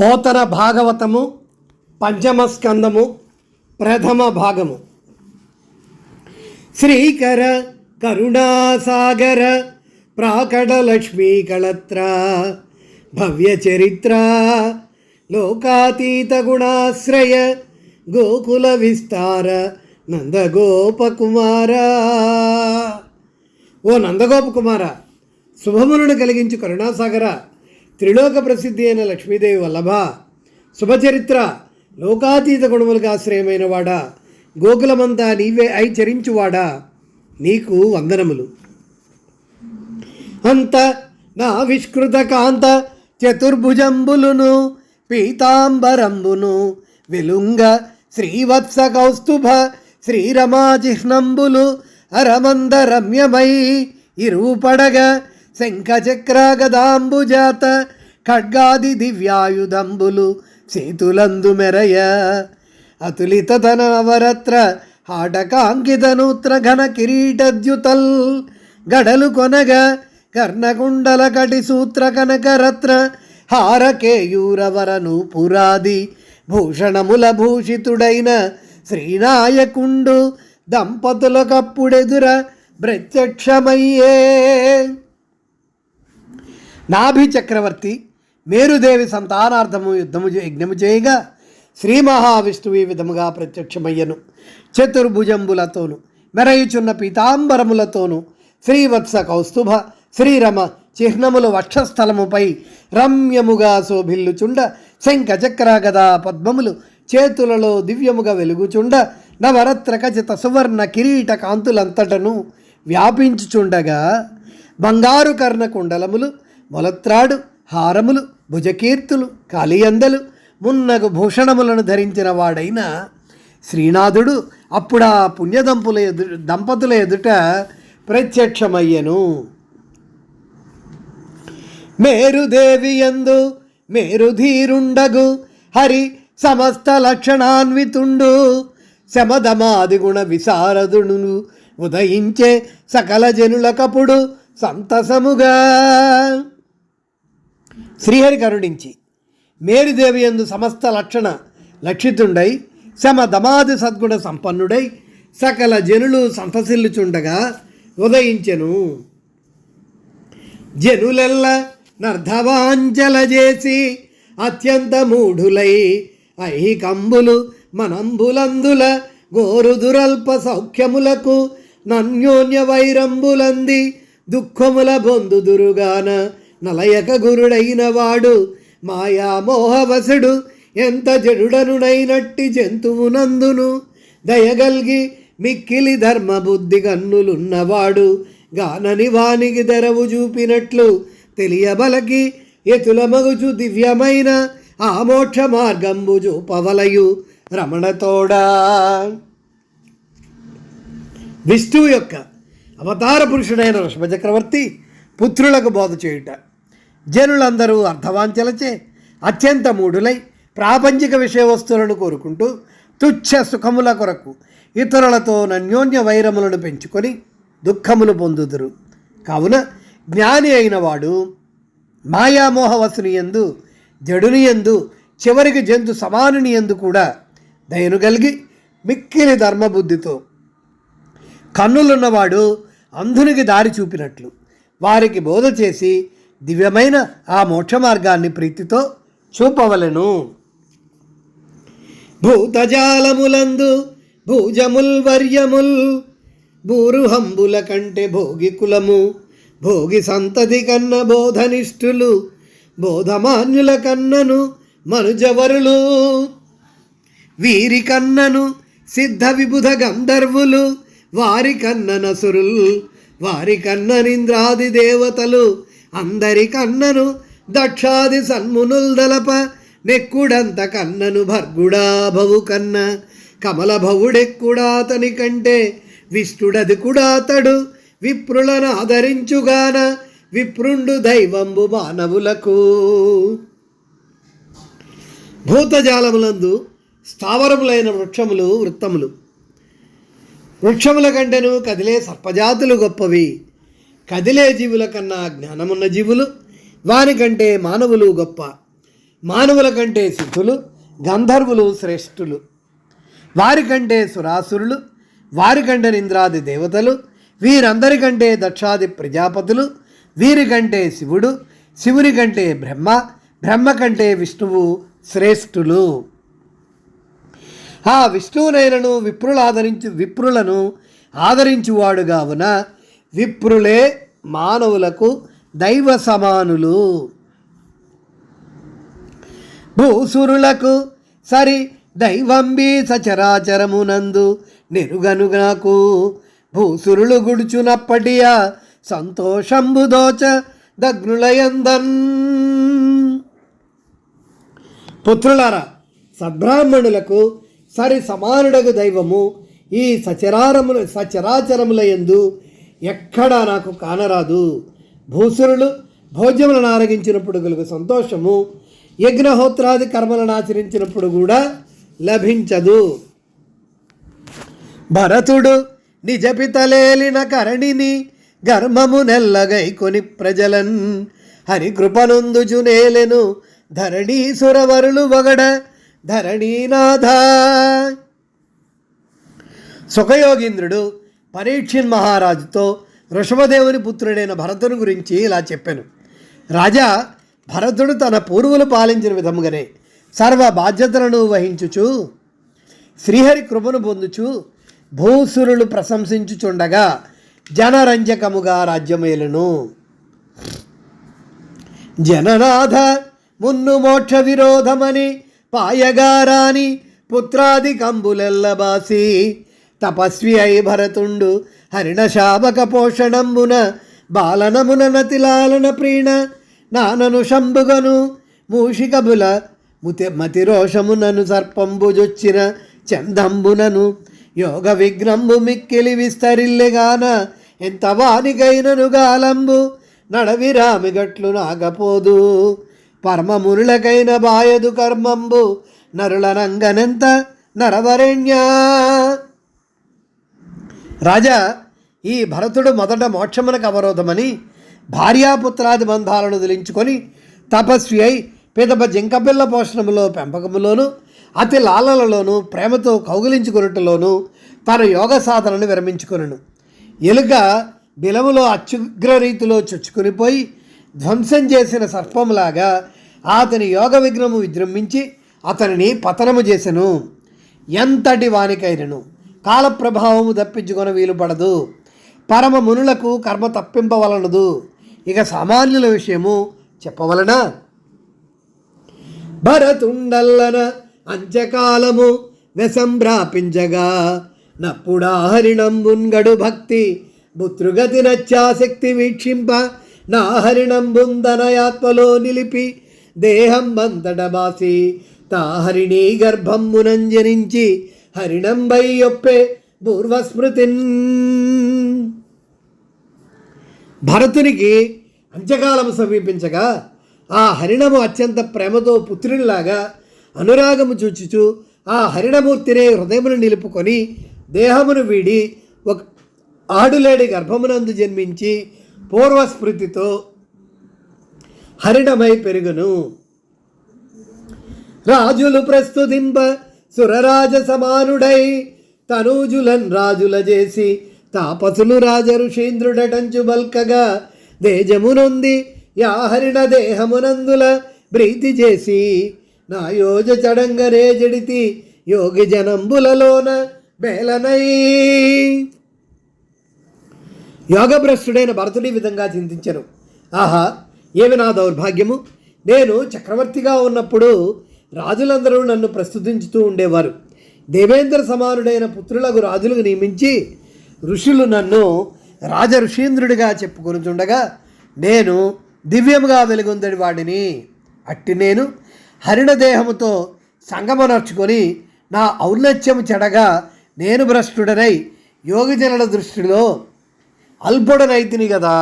పోతన భాగవతము పంచమ స్కందము ప్రథమ భాగము. శ్రీకర కరుణాసాగర ప్రాకట భవ్యచరిత్ర భవ్య చరిత్ర లోకాతీత గుణాశ్రయ గోకుల విస్తార నందగోపకుమార. ఓ నందగోపకుమార శుభములను కలిగించు కరుణాసాగర త్రిలోక ప్రసిద్ధి అయిన లక్ష్మీదేవి వల్లభ శుభచరిత్ర లోకాతీత గుణములకు ఆశ్రయమైన వాడా గోకులమంతా నీవే అయి చరించువాడా నీకు వందనములు. అంత నా విష్కృత కాంత చతుర్భుజంబులును పీతాంబరంబును వెలుంగ శ్రీవత్స కౌస్తుభ శ్రీరమాచిహ్నంబులు అరమంద రమ్యమై ఇరుపడగ శంఖచక్ర గదాంబుజాత ఖడ్గాది దివ్యాయుధంబులు సేతులందు మెరయ. అతులిత తన నవరత్ర హాటకాంకితనూత్ర ఘన కిరీటద్యుతల్ గడలు కొనగ కర్ణకుండల కటి సూత్ర కనకరత్న హారకేయూరవరను పురాది భూషణముల భూషితుడైన శ్రీనాయకుండు దంపతులకప్పుడెదుర ప్రత్యక్షమయ్యే. నాభి చక్రవర్తి మేరుదేవి సంతానార్థము యుద్ధము యజ్ఞము చేయగా శ్రీ మహావిష్ణువు ఈ విధముగా ప్రత్యక్షమయ్యను. చతుర్భుజంబులతోను మెరయుచున్న పీతాంబరములతోను శ్రీవత్స కౌస్తుభ శ్రీరమ చిహ్నములు వక్షస్థలముపై రమ్యముగా శోభిల్లుచుండ శంఖ చక్ర గదా పద్మములు చేతులలో దివ్యముగా వెలుగుచుండ నవరత్న ఖచిత సువర్ణ కిరీట కాంతులంతటను వ్యాపించుచుండగా బంగారు కర్ణ కుండలములు మొలత్రాడు హారములు భుజకీర్తులు కాళీయందలు మున్నగు భూషణములను ధరించిన వాడైన శ్రీనాథుడు అప్పుడా పుణ్యదంపుల ఎదు దంపతుల ఎదుట ప్రత్యక్షమయ్యను. మేరుదేవి ఎందు మేరుధీరుండగు హరి సమస్త లక్షణాన్వితుండు శమదమాదిగుణ గుణ ఉదయించే సకల జనులకప్పుడు సంతసముగా. శ్రీహరి కరుణించి. మేరుదేవి యందు సమస్త లక్షణ లక్షితుండై శమ దమాది సద్గుణ సంపన్నుడై సకల జనులు సంతసిల్లుచుండగా ఉదయించెను. జనులెల్ల నర్ధవాంచల చేసి అత్యంత మూఢులై ఐహికంబులు మనంబులందుల గోరుదురల్ప సౌఖ్యములకు నన్యోన్య వైరంబులంది దుఃఖముల బొందుదురుగాన నలయక గురుడైన వాడు మాయామోహవసుడు ఎంత జడుడనునైనట్టి జంతువునందును. దయగల్గి మిక్కిలి ధర్మబుద్ధి గన్నులున్నవాడు గానని వానికి తెరవు చూపినట్లు తెలియబలకి ఎతుల మగుచు దివ్యమైన ఆ మోక్ష మార్గంబు చూపవలయు రమణతోడా విష్ణువు యొక్క అవతార పురుషుడైన చక్రవర్తి పుత్రులకు బోధ చేయుట. జనులందరూ అర్థవాంచలచే అత్యంత మూఢులై ప్రాపంచిక విషయ వస్తువులను కోరుకుంటూ తుచ్చ సుఖముల కొరకు ఇతరులతో నన్యోన్య వైరములను పెంచుకొని దుఃఖములు పొందుదురు. కావున జ్ఞాని అయిన వాడు మాయామోహవసుని ఎందు జడుని ఎందు చివరికి జంతు సమానుని ఎందు కూడా దయను కలిగి మిక్కిలి ధర్మబుద్ధితో కన్నులున్నవాడు అంధునికి దారి చూపినట్లు. వారికి బోధ చేసి దివ్యమైన ఆ మోక్ష మార్గాన్ని ప్రీతితో చూపవలెను. భూతజాలములందు భూజముల్ వర్యముల్ భూరుహంబుల కంటే భోగి కులము భోగి సంతతి కన్న బోధనిష్ఠులు బోధమాన్యుల కన్నను మనుజవరులు. వీరి కన్నను సిద్ధ విబుధ గంధర్వులు వారి కన్న నసురుల్ వారి కన్ననింద్రాది దేవతలు అందరి కన్నను దక్షాది సన్మునుల్ దలప నెక్కుడంత కన్నను భర్గుడా భవు కన్న. కమలభవుడెక్కుడా అతని కంటే విష్ణుడది కూడా అతడు విప్రులను ఆదరించుగాన విప్రుండు దైవంబు మానవులకు. భూతజాలములందు స్థావరములైన వృక్షములు వృత్తములు. వృక్షముల కంటేను కదిలే సర్పజాతులు గొప్పవి. కదిలే జీవుల కన్నా జ్ఞానమున్న జీవులు వారికంటే మానవులు గొప్ప. మానవుల కంటే శుద్ధులు గంధర్వులు శ్రేష్ఠులు. వారికంటే సురాసురులు వారికంటే ఇంద్రాది దేవతలు వీరందరికంటే దక్షాది ప్రజాపతులు వీరికంటే శివుడు శివుని కంటే బ్రహ్మ బ్రహ్మ కంటే విష్ణువు శ్రేష్ఠులు. ఆ విష్ణువునైనను విప్రులు ఆదరించి విప్రులను ఆదరించువాడు కావున విప్రులే మానవులకు దైవ సమానులు భూసురులకు సరి దైవంబి సచరాచరమునందు నెరుగనుగాకు భూసురులు గుడుచునప్పటియా సంతోషంబుదోచ దగ్నులయందన్. పుత్రులారా సద్బ్రాహ్మణులకు సరి సమానుడగు దైవము ఈ సచరారముల సచరాచరముల యందు ఎక్కడా నాకు కానరాదు. భూసురులు భోజ్యములను ఆరగించినప్పుడు కలుగు సంతోషము యజ్ఞహోత్రాది కర్మలను ఆచరించినప్పుడు కూడా లభించదు. భరతుడు నిజపితలేలిన కరణిని గర్మము నెల్లగై కొని ప్రజలన్ హరి కృపనుందుజునేలెను ధరణీసురవరులు వగడ ధరణీనాథ. సుఖయోగీంద్రుడు పరీక్షిన్ మహారాజుతో ఋషభదేవుని పుత్రుడైన భరతుని గురించి ఇలా చెప్పాను. రాజా భరతుడు తన పూర్వులు పాలించిన విధముగానే సర్వ బాధ్యతలను వహించుచు శ్రీహరి కృపను పొందుచు భూసురులు ప్రశంసించుచుండగా జనరంజకముగా రాజ్యమేలును. జననాథ మున్ను మోక్ష విరోధమని పాయగారాని పుత్రాది కంబులెల్లబాసి తపస్వి అయి భరతుండు హరిణశాపక పోషణంబున బాలనమున నతిలాలన ప్రీణ నానను శంభుగను మూషికబుల ముతి మతిరోషమునను సర్పంబుజొచ్చిన చందంబునను యోగ విఘ్నంబు మిక్కిలి విస్తరిల్లెగాన ఎంత వానికైనను గాలంబు నడవిరామిగట్లు నాగపోదు. పరమమునులకైన బాయదు కర్మంబు నరుల రంగనెంత నరవరణ్య. రాజా ఈ భరతుడు మొదట మోక్షమునకు అవరోధమని భార్యాపుత్రాది బంధాలను వదిలించుకొని తపస్వి అయి పిదప జింకపిల్ల పోషణములో పెంపకములోను అతి లాలలలోను ప్రేమతో కౌగిలించుకున్నట్టులోను తన యోగ సాధనను విరమించుకును ఎలుక బిలములో అత్యుగ్ర రీతిలో చొచ్చుకునిపోయి ధ్వంసం చేసిన సర్పములాగా అతని యోగ విగ్రహము విజృంభించి అతనిని పతనము చేసెను. ఎంతటి వానికైనను? కాలప్రభావము తప్పించుకొని వీలు పడదు. పరమ మునులకు కర్మ తప్పింపవలనదు. ఇక సామాన్యుల విషయము చెప్పవలనా? భరతుండల్లన అంచకాలము వ్యసంభ్రాపించగా నప్పుడా హరిణంబున్గడు భక్తి. బుతృగతి నచ్చాశక్తి వీక్షింప నా హరిణంబుందనయాత్మలో నిలిపి దేహం బంతడబాసి తా హరిణీ గర్భంబునంజరించి హరిణంబై యొప్పే పూర్వస్మృతిన్. భరతునికి అంత్యకాలం సమీపించగా ఆ హరిణము అత్యంత ప్రేమతో పుత్రునిలాగా అనురాగము చూచుచు ఆ హరిణమూర్తినే హృదయమును నిలుపుకొని దేహమును వీడి ఒక ఆడులేడి గర్భమునందు జన్మించి పూర్వస్మృతితో హరిణమై పెరుగును. రాజులు ప్రస్తుతింప సురరాజ సమానుడై తనూజులన్ రాజుల చేసి తాపసులు రాజ ఋషీంద్రుడటంచు బల్కగా దేజమునొంది యాహరిణ దేహమునందుల ప్రీతి చేసి నా యోజ చడంగనే జడితి యోగి జనంబులలోన బేలనై యోగభ్రష్టుడైన భరతుడి విధంగా చింతించను. ఆహా ఏమి నా దౌర్భాగ్యము? నేను చక్రవర్తిగా ఉన్నప్పుడు రాజులందరూ నన్ను ప్రస్తుతించుతూ ఉండేవారు. దేవేంద్ర సమానుడైన పుత్రులకు రాజులకు నియమించి ఋషులు నన్ను రాజ ఋషీంద్రుడిగా చెప్పుకొనుచుండగా నేను దివ్యముగా వెలుగొందడి వాడిని. అట్టి నేను హరిణదేహముతో సంగమనర్చుకొని నా ఔన్నత్యము చెడగా నేను భ్రష్టుడనై యోగిజనుల దృష్టిలో అల్పుడనైతిని కదా